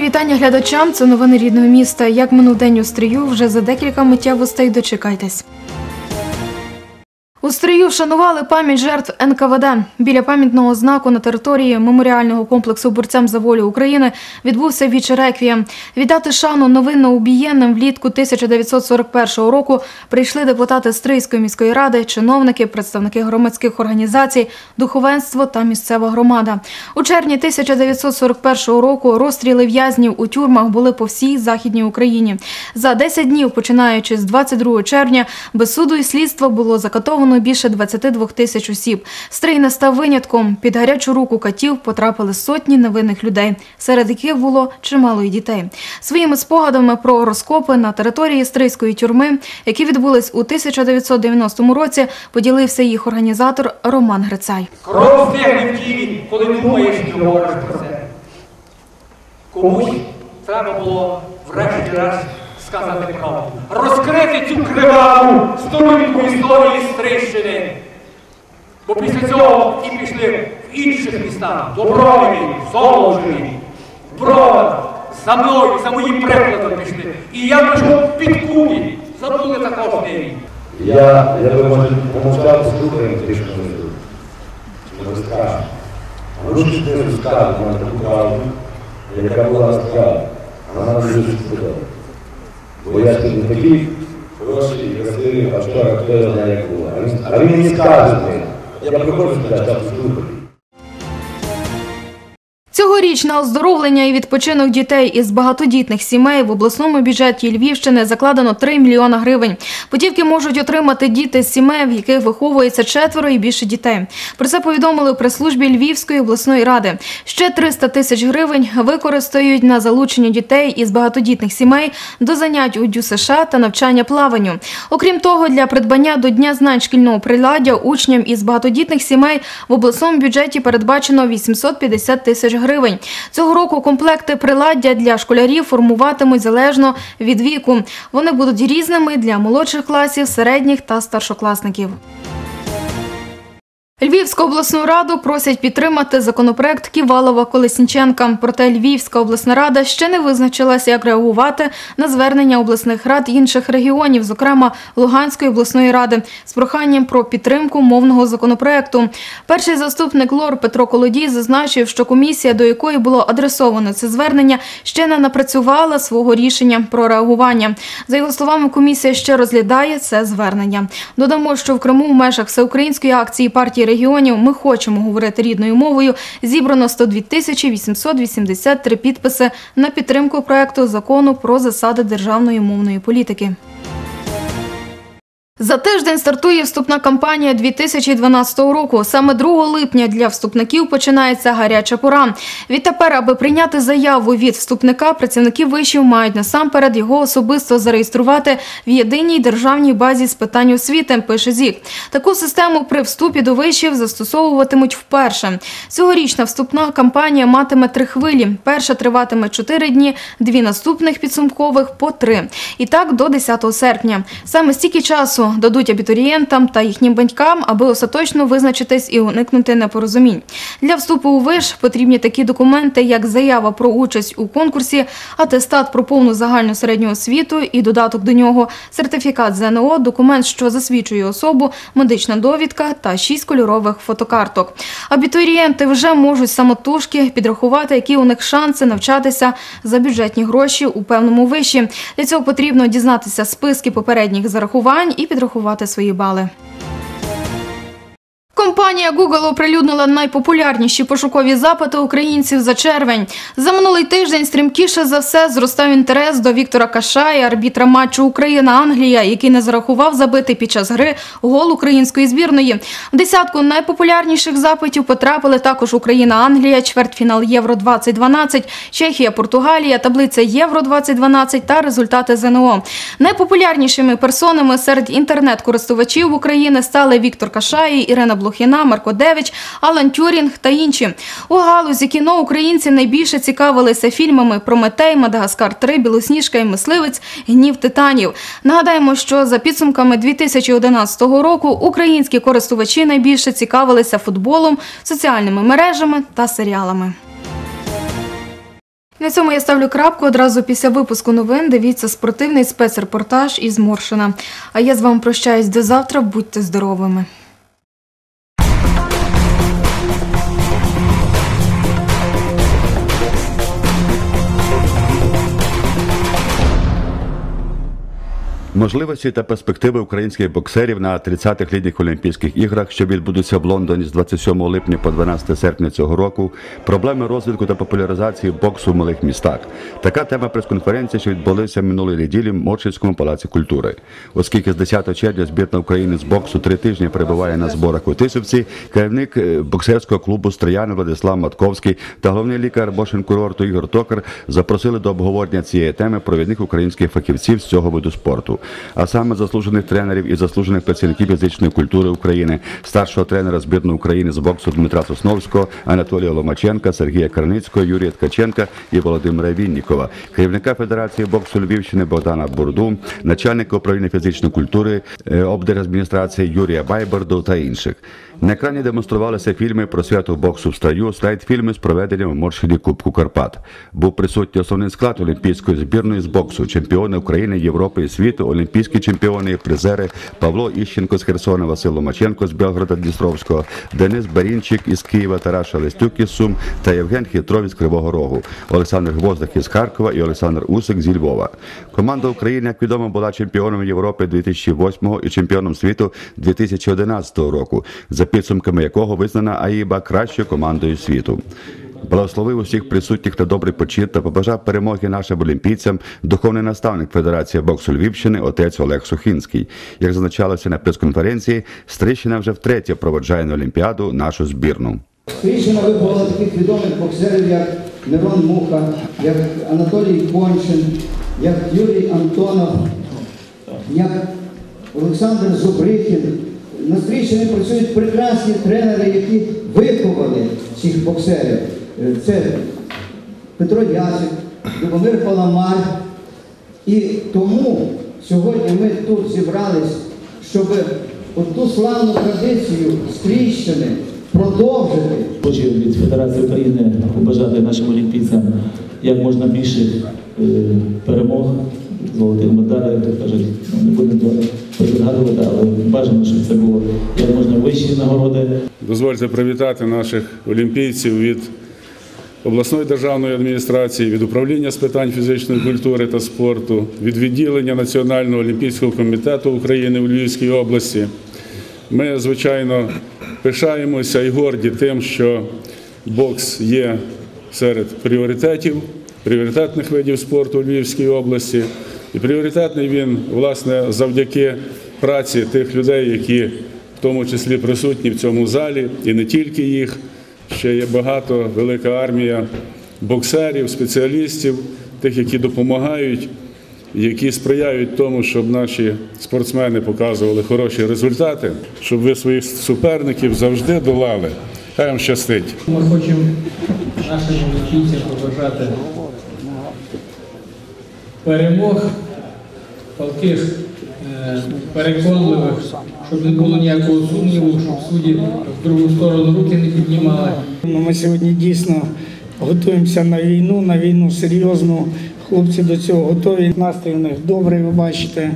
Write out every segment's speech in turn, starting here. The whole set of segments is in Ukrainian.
Вітання глядачам. Це новини рідного міста. Як минув день у стрію, вже за декілька миттєвостей дочекайтесь. У стрію вшанували пам'ять жертв НКВД. Біля пам'ятного знаку на території меморіального комплексу борцям за волю України відбувся реквієм. Віддати шану новинно убієнним влітку 1941 року прийшли депутати Стрийської міської ради, чиновники, представники громадських організацій, духовенство та місцева громада. У червні 1941 року розстріли в'язнів у тюрмах були по всій західній Україні. За 10 днів, починаючи з 22 червня, без суду і слідства було закатовано більше 22 тисяч осіб. Стрий не став винятком. Під гарячу руку катів потрапили сотні невинних людей, серед яких було чимало і дітей. Своїми спогадами про розкопи на території Стрийської тюрми, які відбулись у 1990 році, поділився їх організатор Роман Грицай. Кров в тілі, коли думаєш і говориш про це. Комусь треба було врешті-решт сказати правду. Розкрити цю криваву сторінку історії Стрищини. Бо після цього ті пішли в інших містах. Доброві, Золочеві, Бровар. За мною, за моїм прикладом пішли. І я пишу під кулі. Забули також неї. Я, я би може помовчав, послухаємо трішки внизу. Може страшно. А ну що ти розказуєш на таку правду, яка була насправді. Вона дуже сподобалася. Бо я сьогодні такий хороший красивий, а вчора хто його знає, як було. А він, мені скаже. Я приходжу сюди, а послухаю. Цьогоріч на оздоровлення і відпочинок дітей із багатодітних сімей в обласному бюджеті Львівщини закладено 3 мільйона гривень. Путівки можуть отримати діти з сімей, в яких виховується четверо і більше дітей. Про це повідомили у прес-службі Львівської обласної ради. Ще 300 тисяч гривень використають на залучення дітей із багатодітних сімей до занять у ДЮСШ та навчання плаванню. Окрім того, для придбання до Дня знань шкільного приладдя учням із багатодітних сімей в обласному бюджеті передбачено 850 тисяч гривень. Цього року комплекти приладдя для школярів формуватимуть залежно від віку. Вони будуть різними для молодших класів, середніх та старшокласників. Львівську обласну раду просять підтримати законопроект Ківалова Колесніченка. Проте Львівська обласна рада ще не визначилася, як реагувати на звернення обласних рад інших регіонів, зокрема Луганської обласної ради, з проханням про підтримку мовного законопроекту. Перший заступник лор Петро Колодій зазначив, що комісія, до якої було адресовано це звернення, ще не напрацювала свого рішення про реагування. За його словами, комісія ще розглядає це звернення. Додамо, що в Криму в межах всеукраїнської акції партії регіонів Ми хочемо говорити рідною мовою. Зібрано 102 тисячі 883 підписи на підтримку проекту закону про засади державної мовної політики. За тиждень стартує вступна кампанія 2012 року. Саме 2 липня для вступників починається гаряча пора. Відтепер, аби прийняти заяву від вступника, працівники вишів мають насамперед його особисто зареєструвати в єдиній державній базі з питань освіти. Пише ЗІК. Таку систему при вступі до вишів застосовуватимуть вперше. Цьогорічна вступна кампанія матиме три хвилі. Перша триватиме 4 дні, дві наступних підсумкових по три. І так до 10 серпня. Саме стільки часу дадуть абітурієнтам та їхнім батькам, аби остаточно визначитись і уникнути непорозумінь. Для вступу у виш потрібні такі документи, як заява про участь у конкурсі, атестат про повну загальну середню освіту і додаток до нього, сертифікат ЗНО, документ, що засвідчує особу, медична довідка та шість кольорових фотокарток. Абітурієнти вже можуть самотужки підрахувати, які у них шанси навчатися за бюджетні гроші у певному виші. Для цього потрібно дізнатися списки попередніх зарахувань і підрахувати свої бали. Компанія Google оприлюднила найпопулярніші пошукові запити українців за червень. За минулий тиждень стрімкіше за все зростав інтерес до Віктора Кашая, арбітра матчу Україна-Англія, який не зарахував забитий під час гри гол української збірної. В десятку найпопулярніших запитів потрапили також Україна-Англія, чвертьфінал Євро 2012, Чехія, Португалія, таблиця Євро 2012 та результати ЗНО. Найпопулярнішими персонами серед інтернет-користувачів України стали Віктор Кашай, Ірина Блохіна, Марко Девич, Алан Тюрінг та інші. У галузі кіно українці найбільше цікавилися фільмами Прометей, Мадагаскар 3, Білосніжка і Мисливець, Гнів титанів. Нагадаємо, що за підсумками 2011 року українські користувачі найбільше цікавилися футболом, соціальними мережами та серіалами. На цьому я ставлю крапку. Одразу після випуску новин дивіться спортивний спецрепортаж із Моршина. А я з вами прощаюсь до завтра. Будьте здоровими. Можливості та перспективи українських боксерів на 30-х літніх Олімпійських іграх, що відбудуться в Лондоні з 27 липня по 12 серпня цього року, проблеми розвитку та популяризації боксу в малих містах. Така тема прес-конференції, що відбулися минулої неділі в Моршинському палаці культури. Оскільки з 10 червня збірна України з боксу три тижні перебуває на зборах у Тисовці, керівник е, боксерського клубу Стрияни Владислав Матковський та головний лікар Бошин курорту Ігор Токар запросили до обговорення цієї теми провідних українських фахівців з цього виду спорту, а саме заслужених тренерів і заслужених працівників фізичної культури України, старшого тренера збірної України з боксу Дмитра Сосновського, Анатолія Ломаченка, Сергія Карницького, Юрія Ткаченка і Володимира Віннікова, керівника Федерації боксу Львівщини Богдана Бурду, начальника управління фізичної культури обдержадміністрації облдержадміністрації Юрія Байберду та інших. На екрані демонструвалися фільми про свято боксу в строю, слайд фільми з проведенням в Моршині Кубку Карпат. Був присутній основний склад Олімпійської збірної з боксу, чемпіони України, Європи і світу, олімпійські чемпіони, і призери Павло Іщенко з Херсона, Василь Ломаченко з Белгорода Дністровського, Денис Барінчик із Києва, Тарас Шелестюк із Сум та Євген Хитров із Кривого Рогу, Олександр Гвоздах із Харкова і Олександр Усик зі Львова. Команда України, як відомо, була чемпіоном Європи 2008 і чемпіоном світу 2011 року, за підсумками якого визнана АІБА кращою командою світу. Благословив усіх присутніх та добрий почит та побажав перемоги нашим олімпійцям духовний наставник Федерації боксу Львівщини отець Олег Сухінський. Як зазначалося на прес-конференції, Стрищина вже втретє проводжає на Олімпіаду нашу збірну. Тріщина вибрала таких відомих боксерів, як Мирон Муха, як Анатолій Кончин, як Юрій Антонов, як Олександр Зубрихін. На Стріщині працюють прекрасні тренери, які виховали цих боксерів. Е, Це Петро Ясик, Любомир Паламар. І тому сьогодні ми тут зібрались, щоб оту славну традицію Стріщини продовжити. Хочу від Федерації України побажати нашим олімпійцям як можна більше перемог, золотих медалей, як кажуть, ну, не будемо пригадувати, але бажано, щоб це було як можна вищі нагороди. Дозвольте привітати наших олімпійців від обласної державної адміністрації, від управління з питань фізичної культури та спорту, від відділення Національного олімпійського комітету України у Львівській області. Ми, звичайно, пишаємося і горді тим, що бокс є серед пріоритетів, пріоритетних видів спорту у Львівській області. І пріоритетний він, власне, завдяки праці тих людей, які в тому числі присутні в цьому залі, і не тільки їх. Ще є багато, велика армія боксерів, спеціалістів, тих, які допомагають, які сприяють тому, щоб наші спортсмени показували хороші результати, щоб ви своїх суперників завжди долали. Хай вам щастить. Ми хочемо нашим олімпійцям побажати перемог, палких, е, переконливих, щоб не було ніякого сумніву, щоб судді в другу сторону руки не піднімали. Ну, Ми сьогодні дійсно готуємося на війну, на війну серйозну. Хлопці до цього готові. Настрій у них добрий, ви бачите.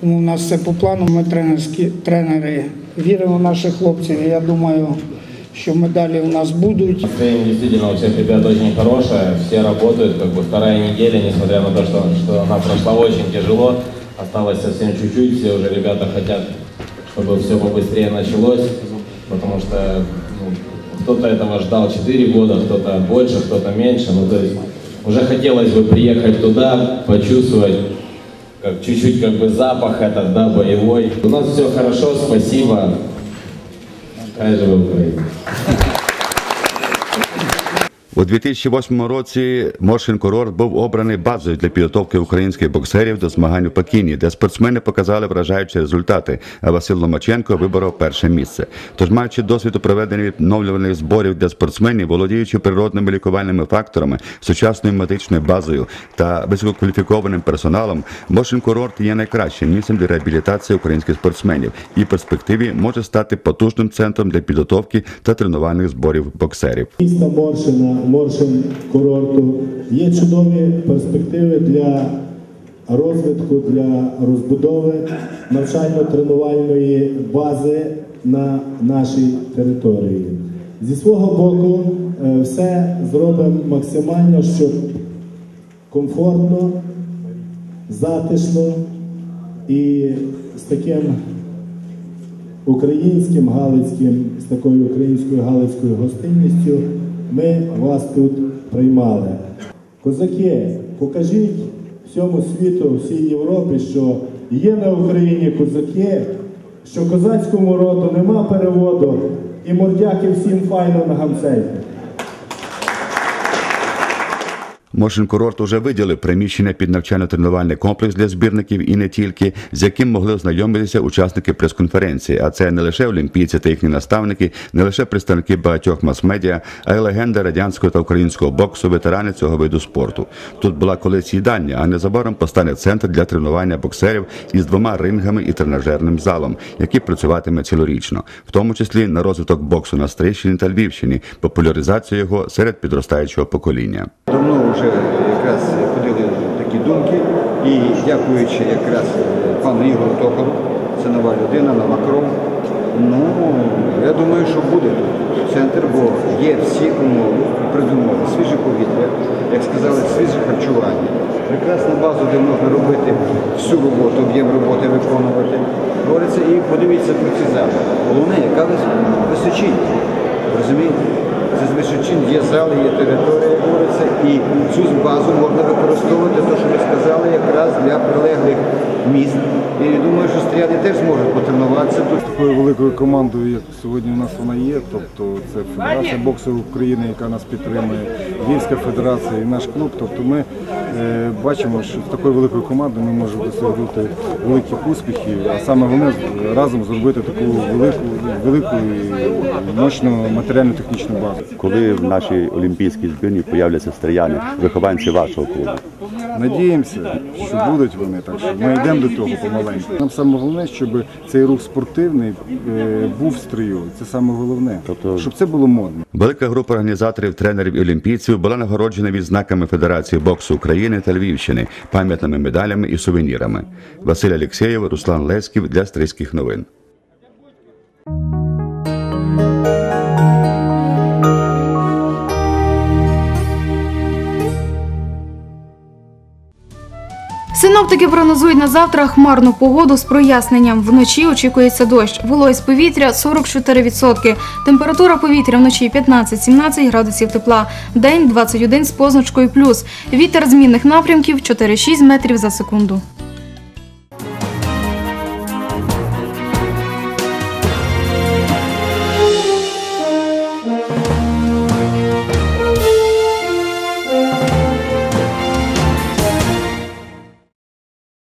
Тому в нас все по плану. Ми тренерські тренери віримо в наших хлопців. І я думаю, що медалі у нас будуть. Настроение действительно у всех ребят очень хорошее, все работают, как бы вторая неделя, несмотря на то, что, что она прошла очень тяжело, осталось совсем чуть-чуть, все уже ребята хотят, чтобы все побыстрее началось, потому что ну, кто-то этого ждал 4 года, кто-то больше, кто-то меньше, ну то есть уже хотелось бы приехать туда, почувствовать как чуть-чуть как бы запах этот, да, боевой. У нас все хорошо, спасибо. Хай живе Україна. У 2008 році Моршин курорт був обраний базою для підготовки українських боксерів до змагань у Пекіні, де спортсмени показали вражаючі результати. А Василь Ломаченко виборов перше місце. Тож, маючи досвід у проведенні відновлювальних зборів для спортсменів, володіючи природними лікувальними факторами, сучасною медичною базою та висококваліфікованим персоналом, Моршин курорт є найкращим місцем для реабілітації українських спортсменів і в перспективі може стати потужним центром для підготовки та тренувальних зборів боксерів. Місто Боршина Моршин курорту. Є чудові перспективи для розвитку, для розбудови навчально-тренувальної бази на нашій території. Зі свого боку, е, все зробимо максимально, щоб комфортно, затишно і з таким українським галицьким, з такою українською галицькою гостинністю ми вас тут приймали. Козаки, покажіть всьому світу, всій Європі, що є на Україні козаки, що козацькому роду нема переводу і мордяки всім файно на гамцейку. Моршин курорт уже виділив приміщення під навчально-тренувальний комплекс для збірників і не тільки, з яким могли ознайомитися учасники прес-конференції. А це не лише олімпійці та їхні наставники, не лише представники багатьох мас-медіа, а й легенда радянського та українського боксу, ветерани цього виду спорту. Тут була колись їдальня, а незабаром постане центр для тренування боксерів із двома рингами і тренажерним залом, який працюватиме цілорічно, в тому числі на розвиток боксу на Стрийщині та Львівщині, популяризацію його серед підростаючого покоління. Вже якраз ходили такі думки, і дякуючи якраз пану Ігору Токару, це нова людина, нова кров. Ну, я думаю, що буде тут центр, бо є всі умови, придумали свіже повітря, як сказали, свіже харчування, прекрасна база, де можна робити всю роботу, об'єм роботи виконувати. Говориться, і подивіться про ці зали. Головне, яка вис- Розумієте? Це з є зали, є територія, як і цю базу можна використовувати, то, що ви сказали, якраз для прилеглих міст. І думаю, що стріляни теж зможуть потренуватися тут. такою великою командою, як сьогодні у нас вона є. Тобто це Федерація боксу України, яка нас підтримує, Львівська федерація і наш клуб. Тобто ми бачимо, що з такою великою командою ми можемо досягнути великих успіхів, а саме головне разом зробити таку велику, велику і мощну матеріально-технічну базу. Коли в нашій олімпійській збірні появляться стріяни, вихованці вашого клубу. Надіємося, що будуть вони, так що ми йдемо до того помаленьку. Нам саме головне, щоб цей рух спортивний е, був в строю. Це саме головне, Тобто- щоб це було модно. Велика група організаторів, тренерів і олімпійців була нагороджена відзнаками Федерації боксу України та Львівщини, пам'ятними медалями і сувенірами. Василь Алєксєєв, Руслан Леськів для Стрийських новин. Синоптики прогнозують на завтра хмарну погоду з проясненням. Вночі очікується дощ. Вологість повітря 44%. Температура повітря вночі 15-17 градусів тепла. День 21 з позначкою плюс. Вітер змінних напрямків 4-6 метрів за секунду.